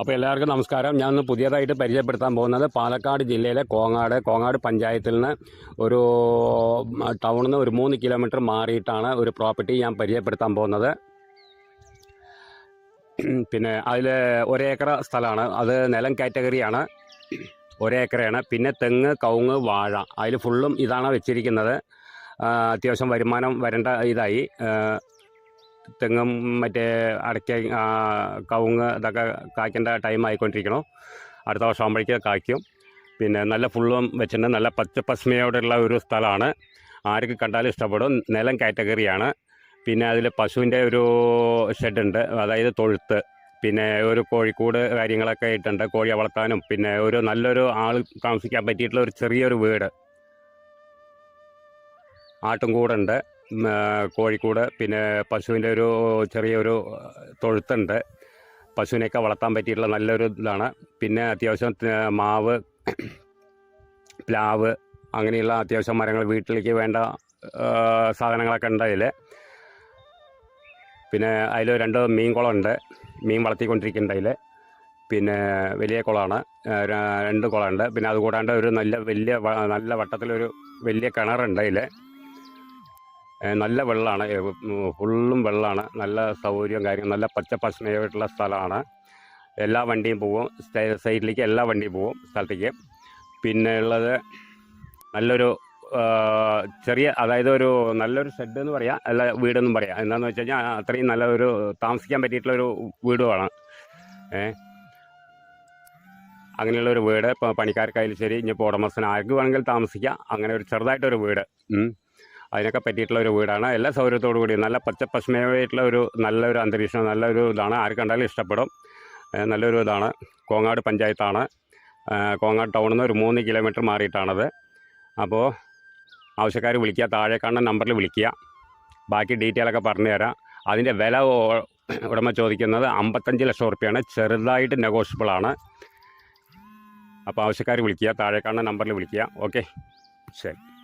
അപ്പോൾ എല്ലാവർക്കും നമസ്കാരം. ഞാൻ ഇന്ന് പുതിയതായിട്ട് പരിചയപ്പെടുത്താൻ പോകുന്നത് പാലക്കാട് ജില്ലയിലെ കോങ്ങാട്. കോങ്ങാട് പഞ്ചായത്തിൽ നിന്ന് ഒരു ടൗണിൽ നിന്ന് ഒരു മൂന്ന് കിലോമീറ്റർ മാറിയിട്ടാണ് ഒരു പ്രോപ്പർട്ടി ഞാൻ പരിചയപ്പെടുത്താൻ പോകുന്നത്. പിന്നെ അതിൽ ഒരേക്കർ സ്ഥലമാണ്. അത് നിലം കാറ്റഗറിയാണ്. ഒരേക്കറയാണ്. പിന്നെ തെങ്ങ് കവുങ്ങ് വാഴ. അതിൽ ഫുള്ളും ഇതാണ് വെച്ചിരിക്കുന്നത്. അത്യാവശ്യം വരുമാനം വരേണ്ട ഇതായി. തെങ്ങും മറ്റേ അടയ്ക്ക കവുങ്ങ് ഇതൊക്കെ കായ്ക്കേണ്ട ടൈം ആയിക്കൊണ്ടിരിക്കണം. അടുത്ത വർഷം ആകുമ്പോഴേക്ക് കായ്ക്കും. പിന്നെ നല്ല ഫുള്ളും വെച്ചിട്ടുണ്ട്. നല്ല പച്ച പസുമയോടുള്ള ഒരു സ്ഥലമാണ്. ആർക്ക് കണ്ടാലും ഇഷ്ടപ്പെടും. നിലം കാറ്റഗറിയാണ്. പിന്നെ അതിൽ പശുവിന്റെ ഒരു ഷെഡുണ്ട്. അതായത് തൊഴുത്ത്. പിന്നെ ഒരു കോഴിക്കൂട് കാര്യങ്ങളൊക്കെ ഇട്ടുണ്ട് കോഴിയെ വളർത്താനും. പിന്നെ ഒരു നല്ലൊരു ആൾ താമസിക്കാൻ പറ്റിയിട്ടുള്ള ഒരു ചെറിയൊരു വീട്. ആട്ടുംകൂടുണ്ട് ഉം, ആ, കോഴിക്കൂട് പിന്നെ പശുവിന്റെ ഒരു ചെറിയൊരു തൊഴുത്തുണ്ട്. പശുവിനെയൊക്കെ വളർത്താൻ പറ്റിയിട്ടുള്ള നല്ലൊരു ഇതാണ്. പിന്നെ അത്യാവശ്യം മാവ് പ്ലാവ് അങ്ങനെയുള്ള അത്യാവശ്യം മരങ്ങൾ വീട്ടിലേക്ക് വേണ്ട സാധനങ്ങളൊക്കെ ഉണ്ട് അതിൽ പിന്നെ അതിൽ രണ്ട് മീൻ കുളമുണ്ട്. മീൻ വളർത്തിക്കൊണ്ടിരിക്കുന്നുണ്ട് അതിൽ പിന്നെ വലിയ കുളമാണ്. രണ്ട് കുളമുണ്ട്. പിന്നെ അതുകൂടാണ്ട് ഒരു നല്ല വലിയ നല്ല വട്ടത്തിലൊരു വലിയ കിണറുണ്ട് അതിൽ നല്ല വെള്ളമാണ് ഫുള്ളും വെള്ളമാണ് നല്ല സൗകര്യവും കാര്യം നല്ല പച്ച സ്ഥലമാണ്. എല്ലാ വണ്ടിയും പോവും സൈഡിലേക്ക് എല്ലാ വണ്ടിയും പോവും സ്ഥലത്തേക്ക്. പിന്നെ ഉള്ളത് നല്ലൊരു ചെറിയ അതായത് ഒരു നല്ലൊരു ഷെഡ് എന്ന് പറയാം. അല്ല വീടെന്നും പറയാം. എന്താണെന്ന് വെച്ച് കഴിഞ്ഞാൽ അത്രയും നല്ല ഒരു താമസിക്കാൻ പറ്റിയിട്ടുള്ളൊരു വീടുമാണ്. ഏ അങ്ങനെയുള്ള ഒരു വീട്. ഇപ്പോൾ പണിക്കാർക്കായാലും ശരി ഇനിയിപ്പോൾ ഉടമസ്ഥന് ആർക്ക് വേണമെങ്കിൽ താമസിക്കാം. അങ്ങനെ ഒരു ചെറുതായിട്ടൊരു വീട്. അതിനൊക്കെ പറ്റിയിട്ടുള്ള ഒരു വീടാണ്. എല്ലാ സൗകര്യത്തോടു കൂടി നല്ല പച്ച ഒരു നല്ലൊരു അന്തരീക്ഷം നല്ലൊരു ഇതാണ്. ആര് കണ്ടാലും ഇഷ്ടപ്പെടും. നല്ലൊരു ഇതാണ്. കോങ്ങാട് പഞ്ചായത്താണ്. കോങ്ങാട് ടൗണിൽ നിന്ന് ഒരു മൂന്ന് കിലോമീറ്റർ മാറിയിട്ടാണത്. അപ്പോൾ ആവശ്യക്കാർ വിളിക്കുക താഴെ കാണുന്ന നമ്പറിൽ വിളിക്കുക. ബാക്കി ഡീറ്റെയിലൊക്കെ പറഞ്ഞു തരാം. അതിന്റെ വില ഉടമ ചോദിക്കുന്നത് അമ്പത്തഞ്ച് ലക്ഷം റുപ്യാണ്. ചെറുതായിട്ട് നെഗോഷ്യബിൾ ആണ്. അപ്പോൾ ആവശ്യക്കാർ വിളിക്കുക താഴെ കാണുന്ന നമ്പറിൽ വിളിക്കുക. ഓക്കെ. ശരി.